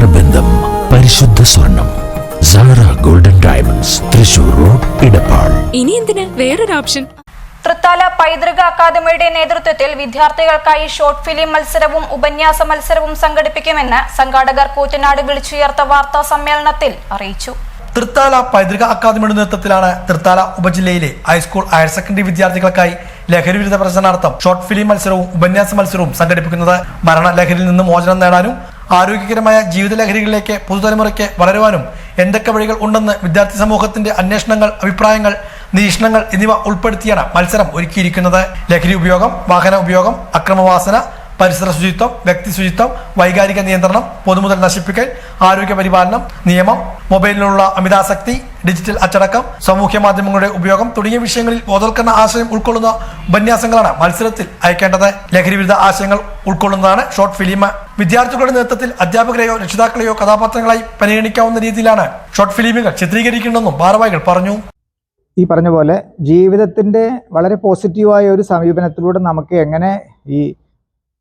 നേത്രബന്ധം പരിശുദ്ധ സ്വർണം Sara golden diamonds Thrissur road Edappal ഇനി എന്തിന്? വേറൊരു ഓപ്ഷൻ തൃത്താല പൈതൃക അക്കാദമിയുടെ നേതൃത്വത്തിൽ വിദ്യാർത്ഥികൾക്കായി ഷോർട്ട് ഫിലിം മത്സരവും ഉപന്യാസ മത്സരവും സംഘടിപ്പിക്കുമെന്ന് സംഘാടകർ കൂറ്റനാട് വിളിച്ചുയർത്ത വാർത്താ സമ്മേളനത്തിൽ അറിയിച്ചു. തൃത്താല പൈതൃക അക്കാദമിയുടെ നേതൃത്വത്തിലാണ് തൃത്താല ഉപജില്ലയിലെ ഹൈസ്കൂൾ ഹയർ സെക്കൻഡറി വിദ്യാർത്ഥികൾക്കായി ലഹരി വിരുദ്ധ പ്രചരണാർത്ഥം ഷോർട്ട് ഫിലിം മത്സരവും ഉപന്യാസ മത്സരവും സംഘടിപ്പിക്കുന്നത്. മരണ ലഹരിയിൽ നിന്നും മോചനം നേടാനും ആരോഗ്യകരമായ ജീവിത ലഹരികളിലേക്ക് പുതുതലമുറയ്ക്ക് വളരുവാനും എന്തൊക്കെ വഴികൾ ഉണ്ടെന്ന് വിദ്യാർത്ഥി സമൂഹത്തിന്റെ അന്വേഷണങ്ങൾ അഭിപ്രായങ്ങൾ നിരീക്ഷണങ്ങൾ എന്നിവ ഉൾപ്പെടുത്തിയാണ് മത്സരം ഒരുക്കിയിരിക്കുന്നത്. ലഹരി ഉപയോഗം വാഹന ഉപയോഗം അക്രമവാസന പരിസര ശുചിത്വം വ്യക്തി ശുചിത്വം വൈകാരിക നിയന്ത്രണം പൊതുമുതൽ നശിപ്പിക്കൽ ആരോഗ്യ പരിപാലനം നിയമം മൊബൈലിലുള്ള അമിതാസക്തി ഡിജിറ്റൽ അച്ചടക്കം സാമൂഹ്യ മാധ്യമങ്ങളുടെ ഉപയോഗം തുടങ്ങിയ വിഷയങ്ങളിൽ ബോധവൽക്കരണ ആശയം ഉൾക്കൊള്ളുന്ന ഉപന്യാസങ്ങളാണ് മത്സരത്തിൽ അയക്കേണ്ടത്. ലഹരി വിരുദ്ധ ആശയങ്ങൾ ഉൾക്കൊള്ളുന്നതാണ് ഷോർട്ട് ഫിലിം. വിദ്യാർത്ഥികളുടെ നേതൃത്വത്തിൽ അധ്യാപകരെയോ രക്ഷിതാക്കളെയോ കഥാപാത്രങ്ങളായി പരിഗണിക്കാവുന്ന രീതിയിലാണ് ഷോർട്ട് ഫിലിമുകൾ ചിത്രീകരിക്കേണ്ടെന്നും ഭാരവാഹികൾ പറഞ്ഞു. ഈ പറഞ്ഞ പോലെ ജീവിതത്തിന്റെ വളരെ പോസിറ്റീവായ ഒരു സമീപനത്തിലൂടെ നമുക്ക് എങ്ങനെ ഈ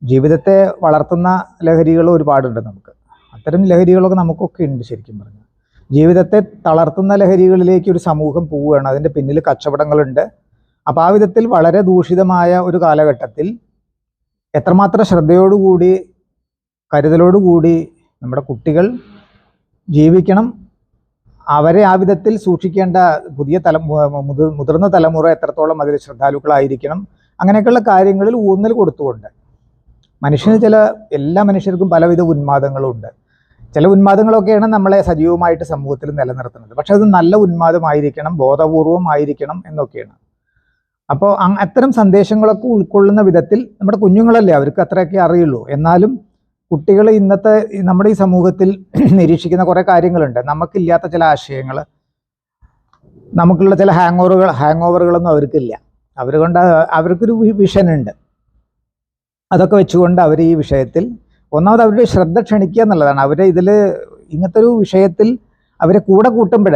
ജീവിതത്തെ വളർത്തുന്ന ലഹരികൾ ഒരുപാടുണ്ട് നമുക്ക്. അത്തരം ലഹരികളൊക്കെ നമുക്കൊക്കെ ഉണ്ട് ശരിക്കും പറഞ്ഞാൽ. ജീവിതത്തെ തളർത്തുന്ന ലഹരികളിലേക്ക് ഒരു സമൂഹം പോവുകയാണ്. അതിന്റെ പിന്നിൽ കച്ചവടങ്ങളുണ്ട്. അപ്പോൾ ആ വിധത്തിൽ വളരെ ദൂഷിതമായ ഒരു കാലഘട്ടത്തിൽ എത്രമാത്രം ശ്രദ്ധയോടുകൂടി കരുതലോടുകൂടി നമ്മുടെ കുട്ടികൾ ജീവിക്കണം. അവരെ ആ വിധത്തിൽ സൂക്ഷിക്കേണ്ട പുതിയ തല മുതി- മുതിർന്ന തലമുറ എത്രത്തോളം അതിൽ ശ്രദ്ധാലുക്കളായിരിക്കണം. അങ്ങനെയൊക്കെയുള്ള കാര്യങ്ങളിൽ ഊന്നൽ കൊടുത്തുകൊണ്ട് മനുഷ്യന് ചില എല്ലാ മനുഷ്യർക്കും പലവിധ ഉന്മാദങ്ങളുണ്ട്. ചില ഉന്മാദങ്ങളൊക്കെയാണ് നമ്മളെ സജീവമായിട്ട് സമൂഹത്തിൽ നിലനിർത്തുന്നത്. പക്ഷെ അത് നല്ല ഉന്മാദമായിരിക്കണം ബോധപൂർവമായിരിക്കണം എന്നൊക്കെയാണ്. അപ്പോൾ അത്തരം സന്ദേശങ്ങളൊക്കെ ഉൾക്കൊള്ളുന്ന വിധത്തിൽ നമ്മുടെ കുഞ്ഞുങ്ങളല്ലേ അവർക്ക് അത്രയൊക്കെ അറിയുള്ളൂ. എന്നാലും കുട്ടികൾ ഇന്നത്തെ നമ്മുടെ ഈ സമൂഹത്തിൽ നിരീക്ഷിക്കുന്ന കുറേ കാര്യങ്ങളുണ്ട്. നമുക്കില്ലാത്ത ചില ആശയങ്ങൾ നമുക്കുള്ള ചില ഹാങ് ഓവറുകൾ ഹാങ് ഓവറുകളൊന്നും അവർക്കില്ല. അവർ കൊണ്ട് അവർക്കൊരു ഉണ്ട് അതൊക്കെ വെച്ചുകൊണ്ട് അവർ ഈ വിഷയത്തിൽ ഒന്നാമത് അവരുടെ ശ്രദ്ധ ക്ഷണിക്കുക എന്നുള്ളതാണ്. അവരെ ഇതിൽ ഇങ്ങനത്തെ ഒരു വിഷയത്തിൽ അവരെ കൂടെ കൂട്ടുമ്പോൾ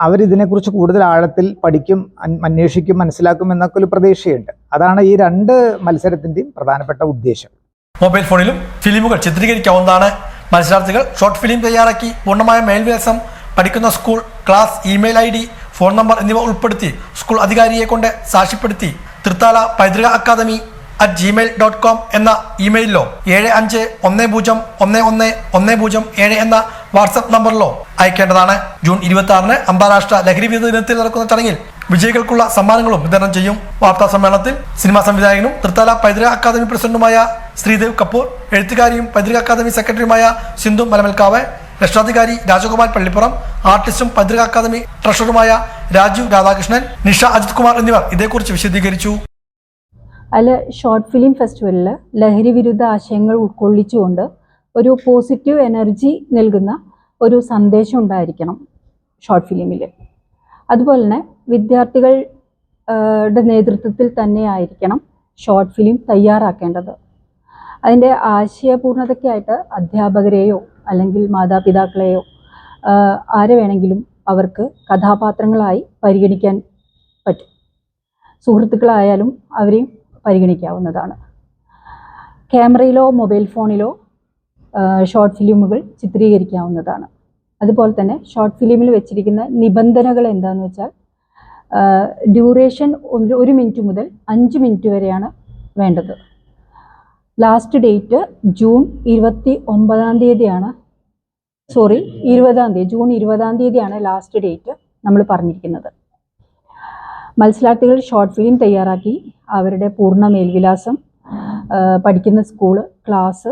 അവരിതിനെക്കുറിച്ച് കൂടുതൽ ആഴത്തിൽ പഠിക്കും അന്വേഷിക്കും മനസ്സിലാക്കും എന്നൊക്കെ ഒരു പ്രതീക്ഷയുണ്ട്. അതാണ് ഈ രണ്ട് മത്സരത്തിന്റെയും പ്രധാനപ്പെട്ട ഉദ്ദേശം. മൊബൈൽ ഫോണിലും ഫിലിമുകൾ ചിത്രീകരിക്കാവുന്നതാണ്. മത്സരാർത്ഥികൾ ഷോർട്ട് ഫിലിം തയ്യാറാക്കി പൂർണമായ മേൽവിലാസം പഠിക്കുന്ന school class email I D phone number എന്നിവ ഉൾപ്പെടുത്തി സ്കൂൾ അധികാരിയെ കൊണ്ട് സാക്ഷ്യപ്പെടുത്തി. Thrithala Paithruka academy at Gmail dot com എന്ന ഇമെയിലിലോ ഏഴ് അഞ്ച് ഒന്ന് പൂജ്യം ഒന്ന് ഒന്ന് ഒന്ന് പൂജ്യം ഏഴ് എന്ന വാട്സപ്പ് നമ്പറിലോ അയക്കേണ്ടതാണ്. ജൂൺ ഇരുപത്തി ആറിന് അന്താരാഷ്ട്ര ലഹരി വിരുദ്ധ ദിനത്തിൽ നടക്കുന്ന ചടങ്ങിൽ വിജയികൾക്കുള്ള സമ്മാനങ്ങളും വിതരണം ചെയ്യും. വാർത്താ സമ്മേളനത്തിൽ സിനിമാ സംവിധായകനും തൃത്താല പൈതൃക അക്കാദമി പ്രസിഡന്റുമായ ശ്രീദേവ് കപൂർ എഴുത്തുകാരിയും പൈതൃക അക്കാദമി സെക്രട്ടറിയുമായ സിന്ധു മലമൽക്കാവ് രക്ഷാധികാരി രാജകുമാർ പള്ളിപ്പുറം ആർട്ടിസ്റ്റും പൈതൃക അക്കാദമി ട്രഷറുമായ രാജീവ് രാധാകൃഷ്ണൻ നിഷ അജിത് കുമാർ എന്നിവർ ഇതേക്കുറിച്ച് വിശദീകരിച്ചു. അല്ല ഷോർട്ട് ഫിലിം ഫെസ്റ്റിവലിൽ ലഹരി വിരുദ്ധ ആശയങ്ങൾ ഉൾക്കൊള്ളിച്ചുകൊണ്ട് ഒരു പോസിറ്റീവ് എനർജി നൽകുന്ന ഒരു സന്ദേശം ഉണ്ടായിരിക്കണം ഷോർട്ട് ഫിലിമിൽ അതുപോലെ തന്നെ വിദ്യാർത്ഥികൾ നേതൃത്വത്തിൽ തന്നെ ആയിരിക്കണം ഷോർട്ട് ഫിലിം തയ്യാറാക്കേണ്ടത്. അതിന്റെ ആശയപൂർണതയ്ക്കായിട്ട് അധ്യാപകരെയോ അല്ലെങ്കിൽ മാതാപിതാക്കളെയോ ആരെ വേണമെങ്കിലും അവർക്ക് കഥാപാത്രങ്ങളായി പരിഗണിക്കാൻ പറ്റും. സുഹൃത്തുക്കളായാലും അവരെയും പരിഗണിക്കാവുന്നതാണ്. ക്യാമറയിലോ മൊബൈൽ ഫോണിലോ ഷോർട്ട് ഫിലിമുകൾ ചിത്രീകരിക്കാവുന്നതാണ്. അതുപോലെ തന്നെ ഷോർട്ട് ഫിലിമിൽ വെച്ചിരിക്കുന്ന നിബന്ധനകൾ എന്താണെന്ന് വെച്ചാൽ ഡ്യൂറേഷൻ ഒരു മിനിറ്റ് മുതൽ അഞ്ച് മിനിറ്റ് വരെയാണ് വേണ്ടത്. ലാസ്റ്റ് ഡേറ്റ് ജൂൺ ഇരുപത്തി ഒമ്പതാം തീയതിയാണ് സോറി ഇരുപതാം തീയതി ജൂൺ ഇരുപതാം തീയതിയാണ് ലാസ്റ്റ് ഡേറ്റ് നമ്മൾ പറഞ്ഞിരിക്കുന്നത്. മത്സരാർത്ഥികൾ ഷോർട്ട് ഫിലിം തയ്യാറാക്കി അവരുടെ പൂർണ മേൽവിലാസം പഠിക്കുന്ന സ്കൂൾ ക്ലാസ്